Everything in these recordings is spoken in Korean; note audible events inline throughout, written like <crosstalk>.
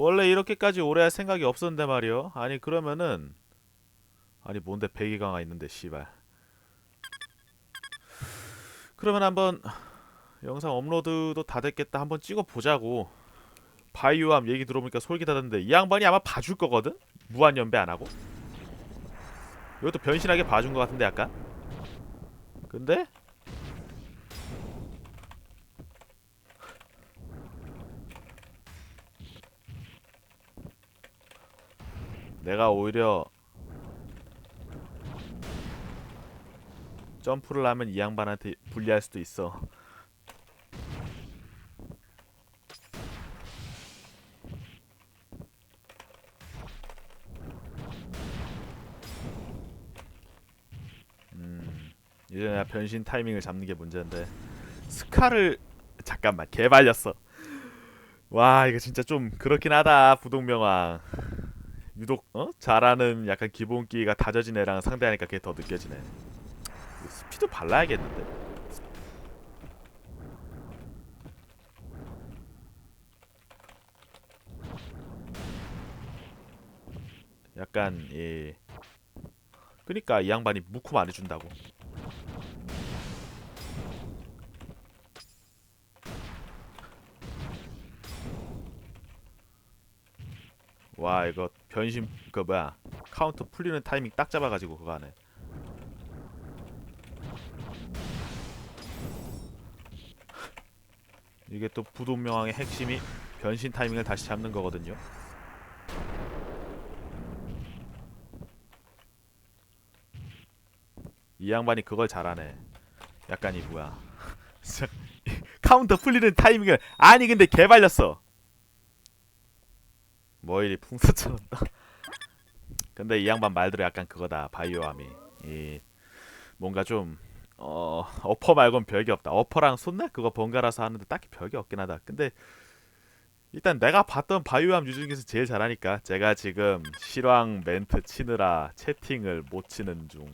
원래 이렇게까지 오래 할 생각이 없었는데 말이요. 아니 그러면은 아니 뭔데 배기강화 있는데 씨발. 그러면 한번 영상 업로드도 다 됐겠다. 한번 찍어 보자고. 바이오함 얘기 들어보니까 솔깃하던데 이 양반이 아마 봐줄 거거든. 무한 연배 안 하고. 이것도 변신하게 봐준 것 같은데 약간. 근데 내가 오히려 점프를 하면 이 양반한테 불리할 수도 있어. 음, 이제 내가 변신 타이밍을 잡는 게 문제인데 스카를 잠깐만 개발렸어. 와 이거 진짜 좀 그렇긴 하다 부동명왕. 유독 어? 잘하는 약간 기본기가 다져진 애랑 상대하니까 그게 더 느껴지네. 스피드 발라야겠는데. 약간 예. 그니까 이 양반이 무콤 안 해준다고. 와 이거 변신 그 뭐야 카운터 풀리는 타이밍 딱 잡아가지고 그거 하네. 이게 또 부동명왕의 핵심이 변신 타이밍을 다시 잡는 거거든요. 이 양반이 그걸 잘하네. 약간 이 뭐야. <laughs> 카운터 풀리는 타이밍을 아니 근데 개발렸어. 뭐 풍선처럼 떠. <laughs> 근데 이 양반 말대로 약간 그거다 바이오함이 이 뭔가 좀 어, 어퍼 말곤 별게 없다. 어퍼랑 손날 그거 번갈아서 하는데 딱히 별게 없긴 하다. 근데 일단 내가 봤던 바이오함 유저 중에서 제일 잘하니까 제가 지금 실황 멘트 치느라 채팅을 못 치는 중.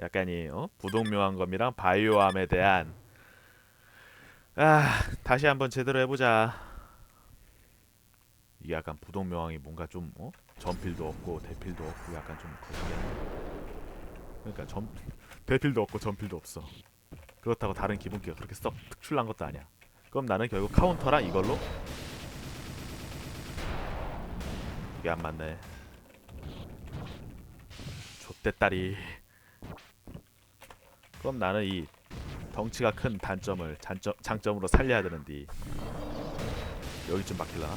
약간 이 어? 부동묘한 검이랑 바이오함에 대한 아 다시 한번 제대로 해보자. 약간 부동묘왕이 뭔가 좀 어? 전필도 없고 대필도 없고 약간 좀 그게 그러니까 전 대필도 없고 전필도 없어. 그렇다고 다른 기본기가 그렇게 썩 특출난 것도 아니야. 그럼 나는 결국 카운터랑 이걸로 이게 안 맞네. 좆대따리. 그럼 나는 이 덩치가 큰 단점을 장점, 장점으로 살려야 되는데 여기 좀 막힐라나?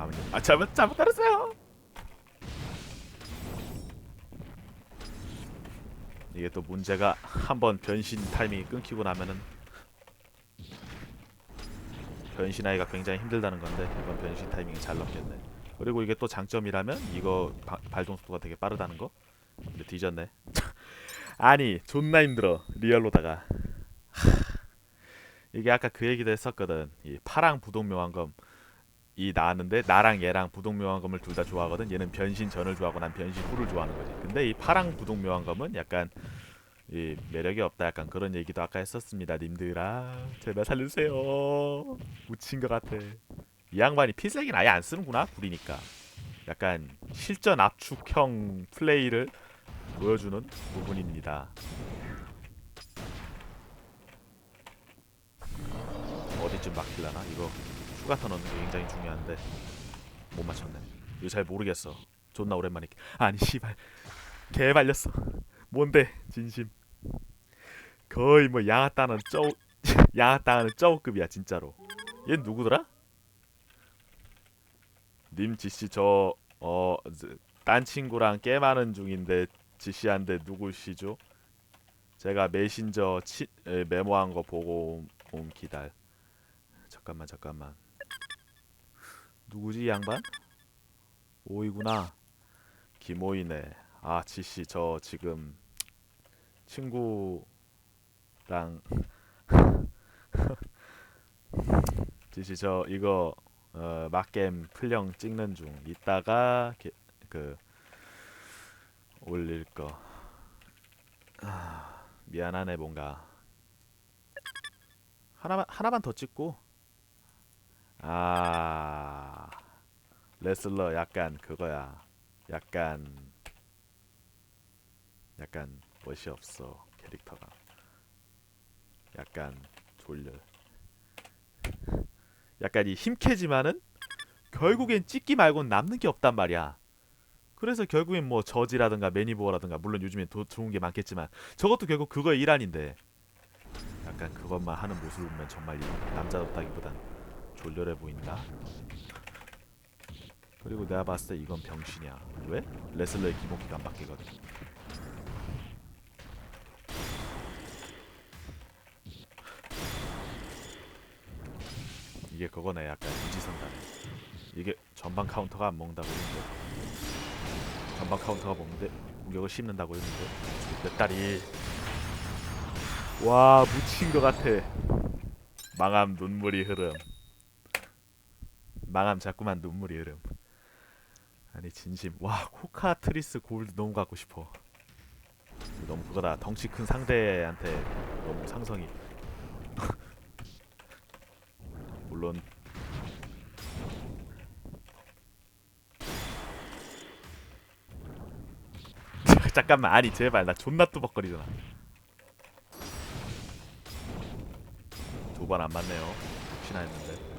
아버님. 아 잘못 잘못 따랐어요. 이게 또 문제가 한번 변신 타이밍이 끊기고 나면은 변신하기가 굉장히 힘들다는 건데 이번 변신 타이밍이 잘 넘겼네. 그리고 이게 또 장점이라면 이거 바, 발동 속도가 되게 빠르다는 거? 근데 뒤졌네. <laughs> 아니 존나 힘들어. 리얼로다가. 하, 이게 아까 그 얘기도 했었거든. 이 파랑 부동묘왕검 이 나왔는데 나랑 얘랑 부동묘왕검을 둘 다 좋아하거든. 얘는 변신 전을 좋아하고 난 변신 후를 좋아하는 거지. 근데 이 파랑 부동묘왕검은 약간 이 매력이 없다. 약간 그런 얘기도 아까 했었습니다. 님들아 제발 살려주세요. 묻힌 것 같아. 이 양반이 필살기는 아예 안 쓰는구나 구리니까. 약간 실전 압축형 플레이를 보여주는 부분입니다. 어디쯤 막힐라나 이거 추가 터넣는 게 굉장히 중요한데 못 맞췄네. 이거 잘 모르겠어. 존나 오랜만에 아니 씨발. 개 발렸어. 뭔데 진심. 거의 뭐 양아따는 쩌 양아따는 쩌우급이야 진짜로. 얘 누구더라? 님 지씨 저어딴 친구랑 게임하는 중인데 지씨한테 누구시죠? 제가 메신저 치, 에, 메모한 거 보고 온 기다려 잠깐만 잠깐만 누구지 이 양반? 오이구나. 김오이네. 아 지씨 저 지금 친구랑 <laughs> 지씨 저 이거 어, 막겜 풀령 찍는 중. 이따가 게, 그 올릴 거. 아, 미안하네 뭔가. 하나만 하나만 더 찍고 아 레슬러 약간 그거야. 약간 약간 멋이 없어 캐릭터가. 약간 졸려. 약간 이 힘캐지만은 결국엔 찍기 말고는 남는 게 없단 말이야. 그래서 결국엔 뭐 저지라든가 매니보어라든가 물론 요즘엔 더 좋은 게 많겠지만 저것도 결국 그거의 일환인데 약간 그것만 하는 모습을 보면 정말 이 남자답다기보단 졸렬해 보인다. 그리고 내가 봤을 때 이건 병신이야. 왜? 레슬러의 기본기가 안 바뀌거든. 이게 그거네 약간 무지성다네. 이게 전방 카운터가 안 먹는다고 했는데 전방 카운터가 먹는데 공격을 씹는다고 했는데 몇 달이 와 묻힌 것 같아. 망함 눈물이 흐름. 망함 자꾸만 눈물이 흐름. 아니 진심. 와 코카 트리스 골드 너무 갖고 싶어. 너무 그거다 덩치 큰 상대한테 너무 상성이. <laughs> 물론. <laughs> 잠깐만. 아니 제발. 나 존나 뚜벅거리잖아. 두 번 안 맞네요. 혹시나 했는데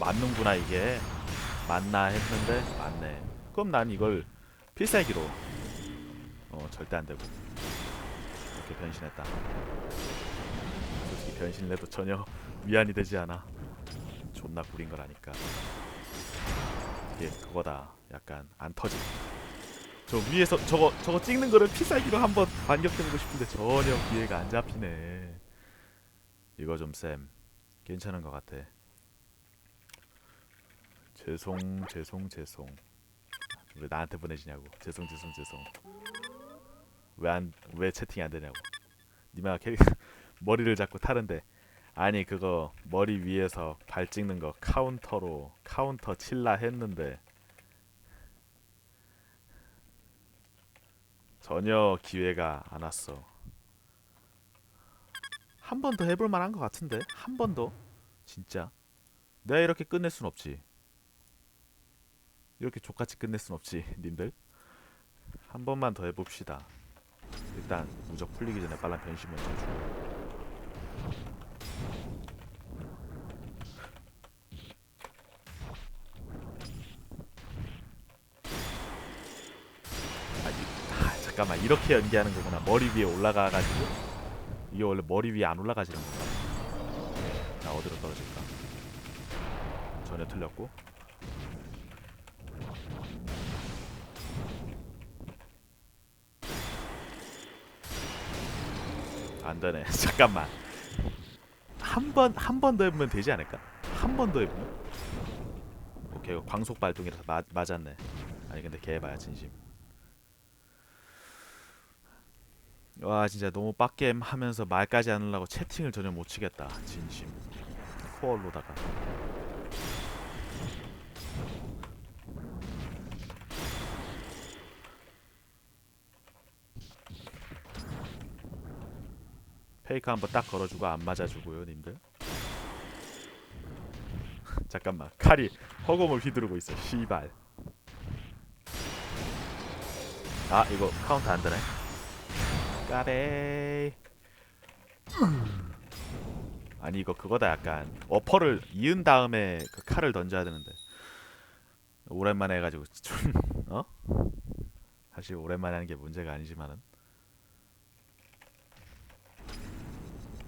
맞는구나 이게. 맞나 했는데 맞네. 그럼 난 이걸 필살기로 어 절대 안 되고. 이렇게 변신했다. 솔직히 변신을 해도 전혀 <laughs> 위안이 되지 않아. 존나 구린 거라니까. 이게 그거다. 약간 안 터지. 저 위에서 저거 저거 찍는 거를 필살기로 한번 반격해보고 싶은데 전혀 기회가 안 잡히네. 이거 좀 쌤. 괜찮은 것 같아 죄송 죄송 죄송. 왜 나한테 보내시냐고. 죄송 죄송 죄송. 왜 안 왜 채팅이 안 되냐고. 니마 캐릭 <laughs> 머리를 잡고 타는데. 아니 그거 머리 위에서 발 찍는 거 카운터로 카운터 칠라 했는데. 전혀 기회가 안 왔어. 한 번 더 해볼 만한 것 같은데? 한 번 더? 진짜? 내가 이렇게 끝낼 순 없지 이렇게 족같이 끝낼 순 없지 님들. 한 번만 더 해봅시다. 일단 무적 풀리기 전에 빨라 변신 먼저 주고. 아니, 아, 잠깐만. 이렇게 연기하는 거구나. 머리 위에 올라가가지고. 이게 원래 머리 위에 안 올라가지는 건가? 나 어디로 떨어질까? 전혀 틀렸고 안 되네 <laughs> 잠깐만. 한 번 한 번 더 해보면 되지 않을까? 한 번 더 해보면? 오케이 이거 광속 발동이라서 마, 맞았네. 아니 근데 개봐야 진심. 와 진짜 너무 빡겜 하면서 말까지 안 하려고 채팅을 전혀 못 치겠다 진심. 코얼로다가 페이크 한번 딱 걸어주고 안 맞아주고요 님들. 잠깐만. 칼이 허공을 휘두르고 있어. 씨발. 아 이거 카운트 안 되네. 까베. 아니 이거 그거다 약간. 어퍼를 이은 다음에 그 칼을 던져야 되는데. 오랜만에 해가지고 좀 어? 사실 오랜만에 하는 게 문제가 아니지만은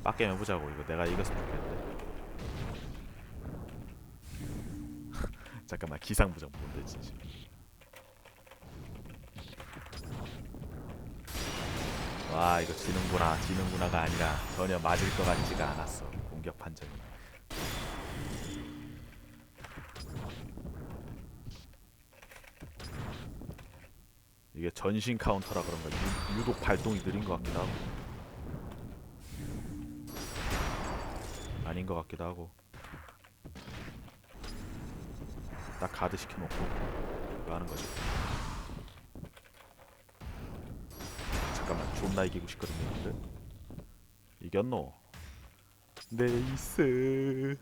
빡게임 해보자고. 이거 내가 이겼으면 좋겠는데. <laughs> 잠깐만 기상부정 뭔데 진짜 와 이거 지는구나. 지는구나가 아니라 전혀 맞을 것 같지가 않았어. 공격 판정이. 이게 전신 카운터라 그런가? 유, 유독 발동이 느린 것 같기도 하고 아닌 것 같기도 하고. 딱 가드 시켜놓고 이거 하는 거지. 잠깐만 존나 이기고 싶거든요 근데 이겼노? 네이스